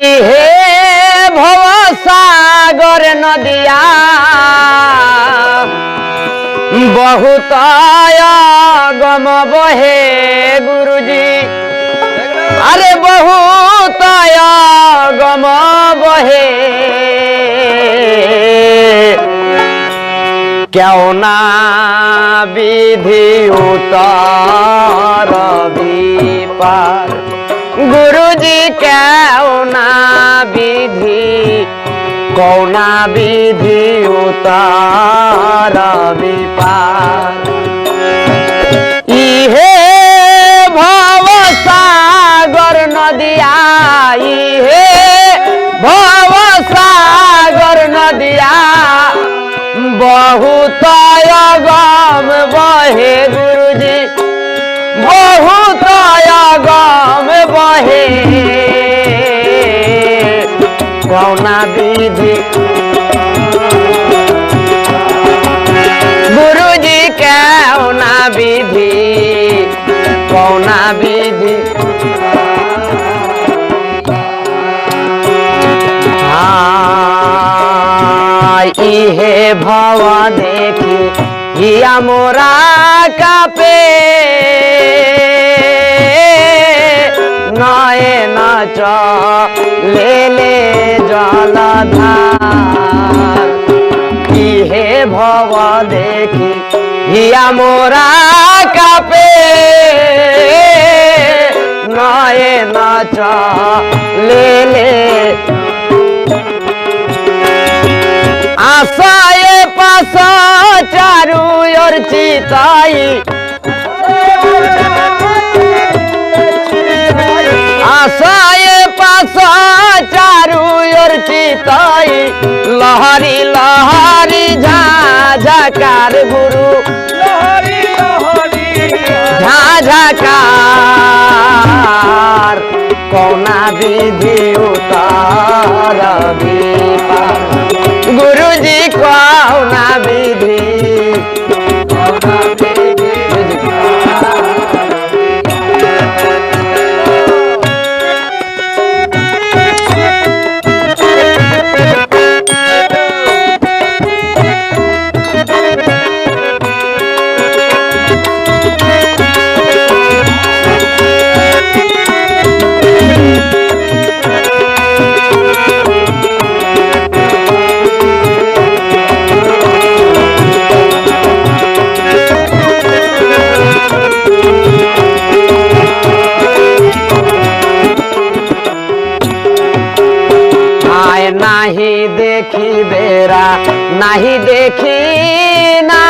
হে ভব সাগর নদিয়া, বহুত গম বহে গুরুজি। আরে বহুত গম বহে। কেউ না বিধি উতার বিপার গুরুজি কেউ না বিধি কৌনা বিধি উতার বিপার ইহে ভব সাগর নদিয়া ইহে ভব সাগর নদিয়া বহুত গম বহে কৌনা গুরুজি কেউনা বিধি কৌনা বিধি। ইহে ভব দেখি হিয়া মোরা কাপে। লেলে জলধার। ইহে ভব দেখি হিয়া মোরা কাপে। নয়ে নাচ লেলে আশায় পাশ চারু ওর চারু চিতাই লহরি লহরি ঝাঝাকার গুরু ঝাঝাকার কোনা বিধি উতার গুরুজি কৌনা নাহি দেখি বেরা নাহি দেখি না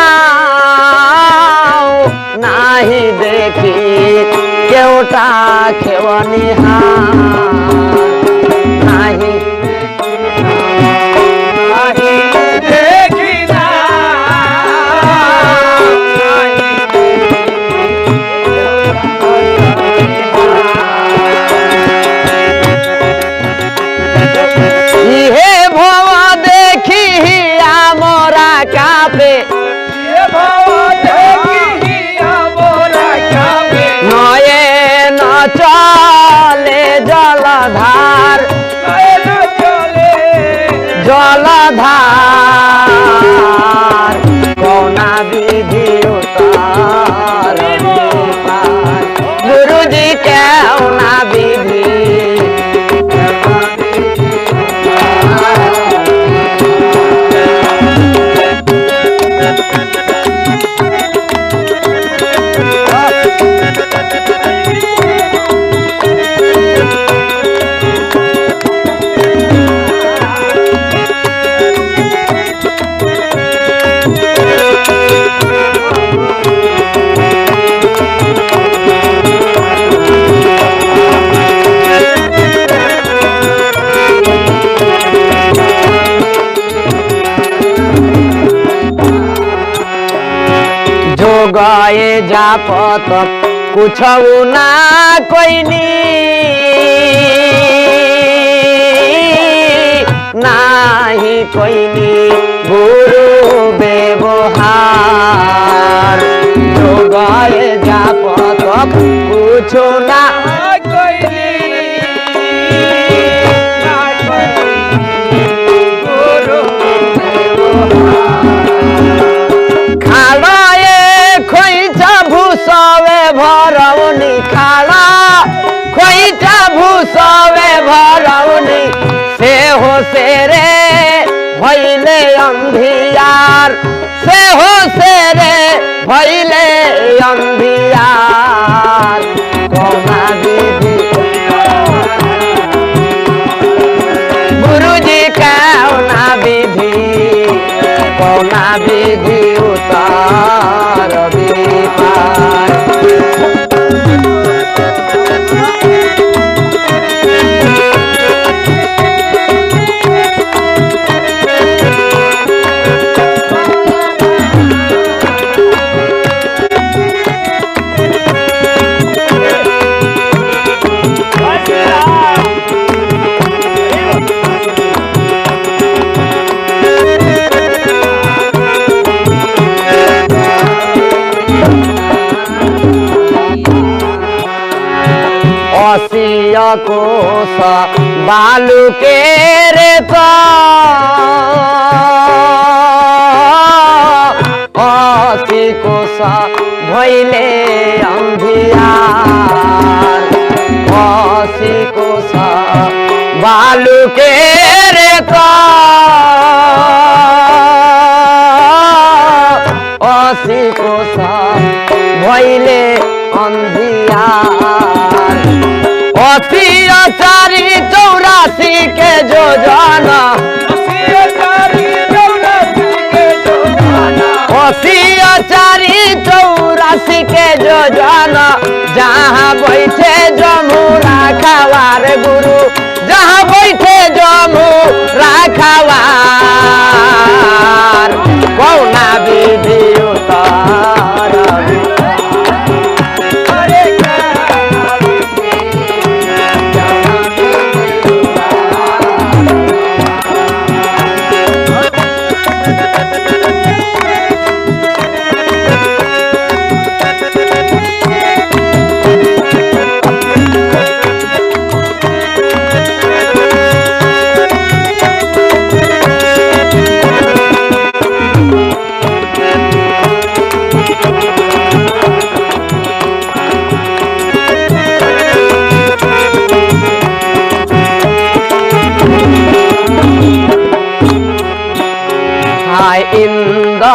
নাহি দেখি কেউটা খেওয়ানি নাহি চলে জলধার। জলধার। গয়ে যা পত কুছৌ না কইনি। নাহি কইনি গুরু ব্যবহার। যোগায় যা পত কুছো না ঘরাউনি সে হোসে রে, ভইলে অন্ধিয়ার। সে হোসে রে, ভইলে অন্ধিয়ার। কমা দিদি গুরুজি কেও না বিধি কোনা বিধি অসিয় কোষ বালুকের তো অসি কোষ ধইলে অন্ধিয়ার। অসি কোষ বালুকের তো অসি কোষ ভইলে অন্ধিয়ার। অসি চারি চৌরাশি কে যোজনা। অসি চারি চৌরাশি কে যোজনা। যাহা বৈঠে জমু রাখাবার গুরু যাহা বৈঠে জমু রাখাবার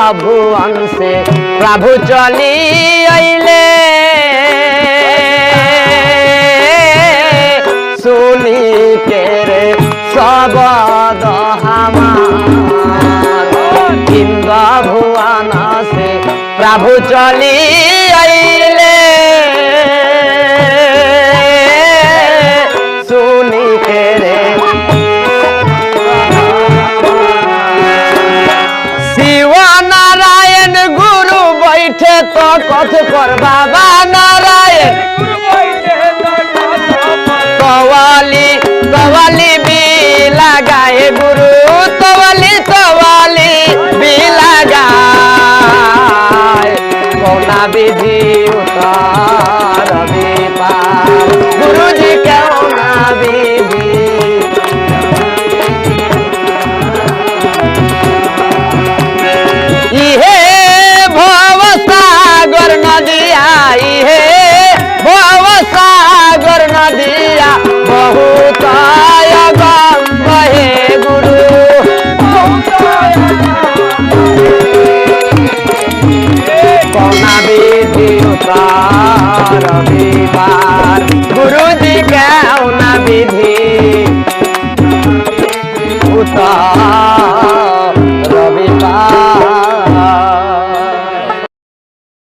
প্রভু অংশে প্রভু চলি আইলে। শুনি কেরে সবদ হামার কিংবা ভুয়ান আসে প্রভু চলি আইলে। কত কর বাবা।